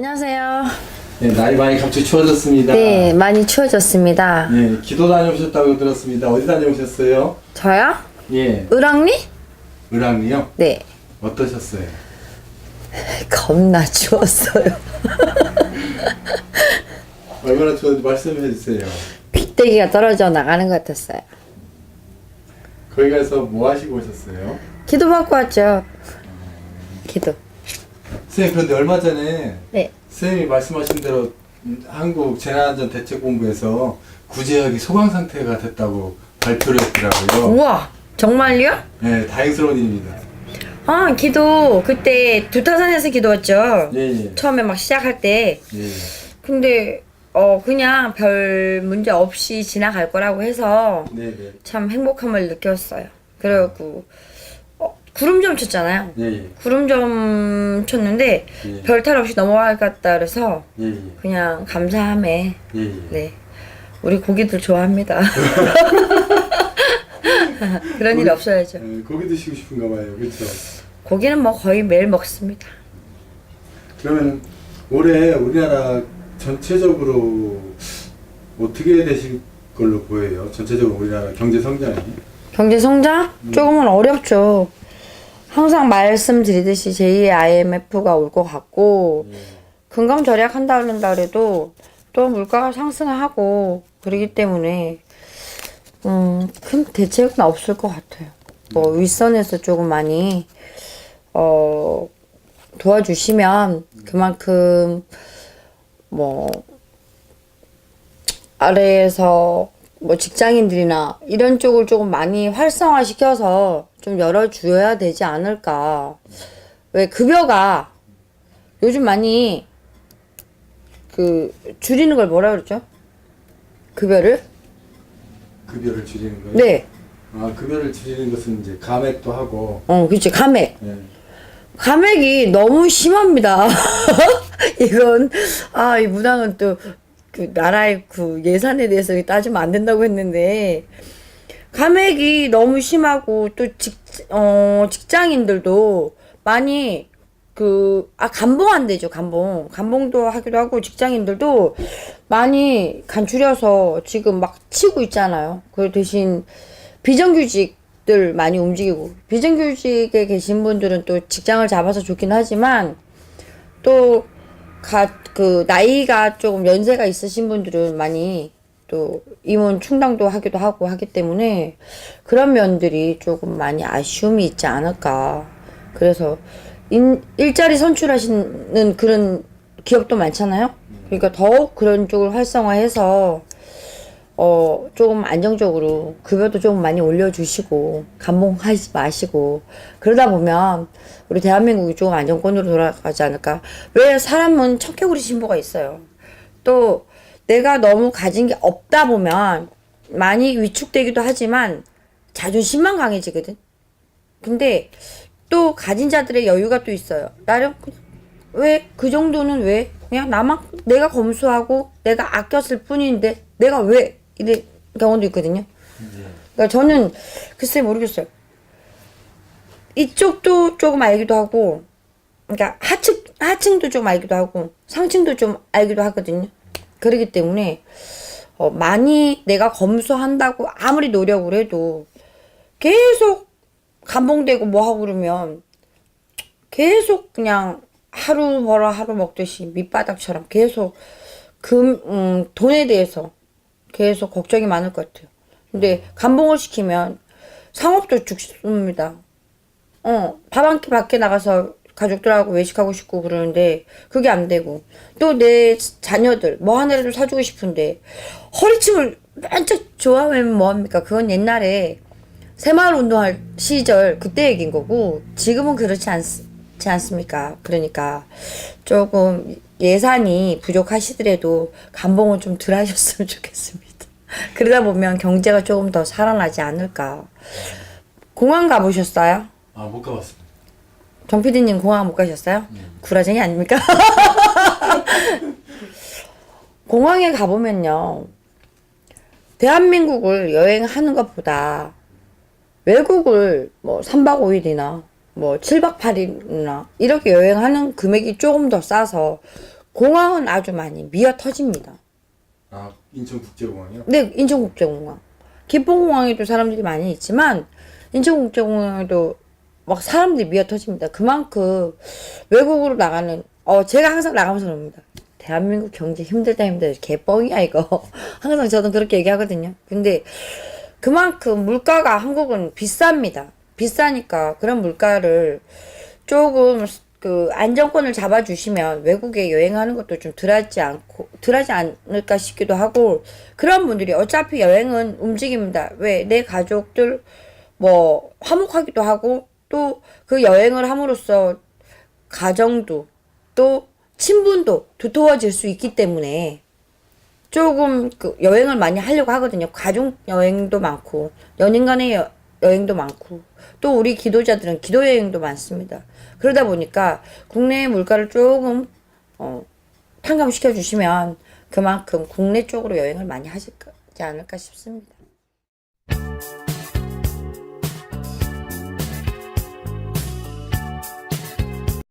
안녕하세요. 네, 날이 많이 갑자기 추워졌습니다. 네, 많이 추워졌습니다. 네, 기도 다녀오셨다고 들었습니다. 어디 다녀오셨어요? 저요? 예, 을왕리? 을왕리요? 네. 어떠셨어요? 겁나 추웠어요. 얼마나 추웠는지 말씀해 주세요. 빗대기가 떨어져 나가는 것 같았어요. 거기 가서 뭐 하시고 오셨어요? 기도 받고 왔죠. 기도. 선생님, 그런데 얼마 전에 네. 선생님이 말씀하신 대로 음, 한국 재난안전 대책본부에서 구제역이 소강 상태가 됐다고 발표를 했더라고요. 우와, 정말요? 네, 다행스러운 일입니다. 아, 기도 그때 두타산에서 기도 왔죠. 예, 예. 처음에 막 시작할 때. 예. 근데 어 그냥 별 문제 없이 지나갈 거라고 해서 네, 네. 참 행복함을 느꼈어요. 그래갖고 어, 구름점 쳤잖아요. 예, 예. 구름점 쳤는데 예. 별 탈 없이 넘어갈 것 같다 그래서 예, 예. 그냥 감사함에 예, 예. 네 우리 고기들 좋아합니다. 그런 일 없어야죠. 예, 고기 드시고 싶은가 봐요. 그렇죠? 고기는 뭐 거의 매일 먹습니다. 그러면 올해 우리나라 전체적으로 어떻게 되실 걸로 보여요? 전체적으로 우리나라 경제 성장이 경제 성장 조금은 어렵죠. 항상 말씀드리듯이 제2의 IMF가 올 것 같고 금강 절약한다 그런다 그래도 또 물가가 상승하고 그러기 때문에 음, 큰 대책은 없을 것 같아요. 뭐 윗선에서 조금 많이 어 도와주시면 그만큼 뭐 아래에서 뭐 직장인들이나 이런 쪽을 조금 많이 활성화 시켜서 좀 열어줘야 되지 않을까. 왜 급여가 요즘 많이 그 줄이는 걸 뭐라 그러죠? 급여를? 급여를 줄이는 거예요? 네. 아 급여를 줄이는 것은 이제 감액도 하고 어, 그치. 감액. 예. 감액이 너무 심합니다. 이건, 아, 이 무당은 또, 그, 나라의 그 예산에 대해서 따지면 안 된다고 했는데, 감액이 너무 심하고, 또 직, 어, 직장인들도 많이, 그, 아, 감봉 안 되죠, 감봉. 감봉도 하기도 하고, 직장인들도 많이 간추려서 지금 막 치고 있잖아요. 그 대신 비정규직들 많이 움직이고 비정규직에 계신 분들은 또 직장을 잡아서 좋긴 하지만 또 가 그 나이가 조금 연세가 있으신 분들은 많이 또 임원 충당도 하기도 하고 하기 때문에 그런 면들이 조금 많이 아쉬움이 있지 않을까. 그래서 인, 일자리 선출하시는 그런 기업도 많잖아요. 그러니까 더욱 그런 쪽을 활성화해서 어, 조금 안정적으로 급여도 좀 많이 올려주시고, 감봉하지 마시고, 그러다 보면 우리 대한민국이 조금 안정권으로 돌아가지 않을까. 왜 사람은 척개구리 신보가 있어요. 또 내가 너무 가진 게 없다 보면 많이 위축되기도 하지만 자존심만 강해지거든. 근데 또 가진 자들의 여유가 또 있어요. 나름 왜 그 정도는 왜 그냥 나만 내가 검소하고 내가 아꼈을 뿐인데 내가 왜 이런 경우도 있거든요. 그러니까 저는 글쎄 모르겠어요. 이쪽도 조금 알기도 하고, 그러니까 하층 하층도 좀 알기도 하고 상층도 좀 알기도 하거든요. 그렇기 때문에 어, 많이 내가 검소한다고 아무리 노력을 해도 계속 감봉되고 뭐 하고 그러면 계속 그냥 하루 벌어 하루 먹듯이 밑바닥처럼 계속 금, 음, 돈에 대해서 계속 걱정이 많을 것 같아요. 근데 감봉을 시키면 상업도 죽습니다. 어, 밥 한 끼 밖에 나가서 가족들하고 외식하고 싶고 그러는데 그게 안 되고 또 내 자녀들 뭐 하나라도 사주고 싶은데 허리춤을 반짝 좋아하면 뭐합니까? 그건 옛날에 새마을 운동할 시절 그때 얘기인 거고 지금은 그렇지 않습니다. 않지 않습니까? 그러니까 조금 예산이 부족하시더라도 감봉은 좀덜 하셨으면 좋겠습니다. 그러다 보면 경제가 조금 더 살아나지 않을까. 공항 가보셨어요? 아 못 가봤습니다. 정 PD님 공항 못 가셨어요? 구라쟁이 아닙니까? 공항에 가보면요. 대한민국을 여행하는 것보다 외국을 뭐 3박 5일이나 뭐 7박 8일이나 이렇게 여행하는 금액이 조금 더 싸서 공항은 아주 많이 미어 터집니다. 아 인천국제공항이요? 네, 인천국제공항. 김포공항에도 사람들이 많이 있지만 인천국제공항에도 막 사람들이 미어 터집니다. 그만큼 외국으로 나가는 어 제가 항상 나가면서 그럽니다. 대한민국 경제 힘들다 힘들다 개뻥이야 이거 항상 저는 그렇게 얘기하거든요. 근데 그만큼 물가가 한국은 비쌉니다. 비싸니까 그런 물가를 조금 그 안정권을 잡아주시면 외국에 여행하는 것도 좀 덜하지 않고 덜하지 않을까 싶기도 하고 그런 분들이 어차피 여행은 움직입니다. 왜 내 가족들 뭐 화목하기도 하고 또 그 여행을 함으로써 가정도 또 친분도 두터워질 수 있기 때문에 조금 그 여행을 많이 하려고 하거든요. 가족 여행도 많고 연인 간의 여, 여행도 많고 또 우리 기도자들은 기도 여행도 많습니다. 그러다 보니까 국내 물가를 조금 어, 탕감시켜 주시면 그만큼 국내 쪽으로 여행을 많이 하시지 않을까 싶습니다.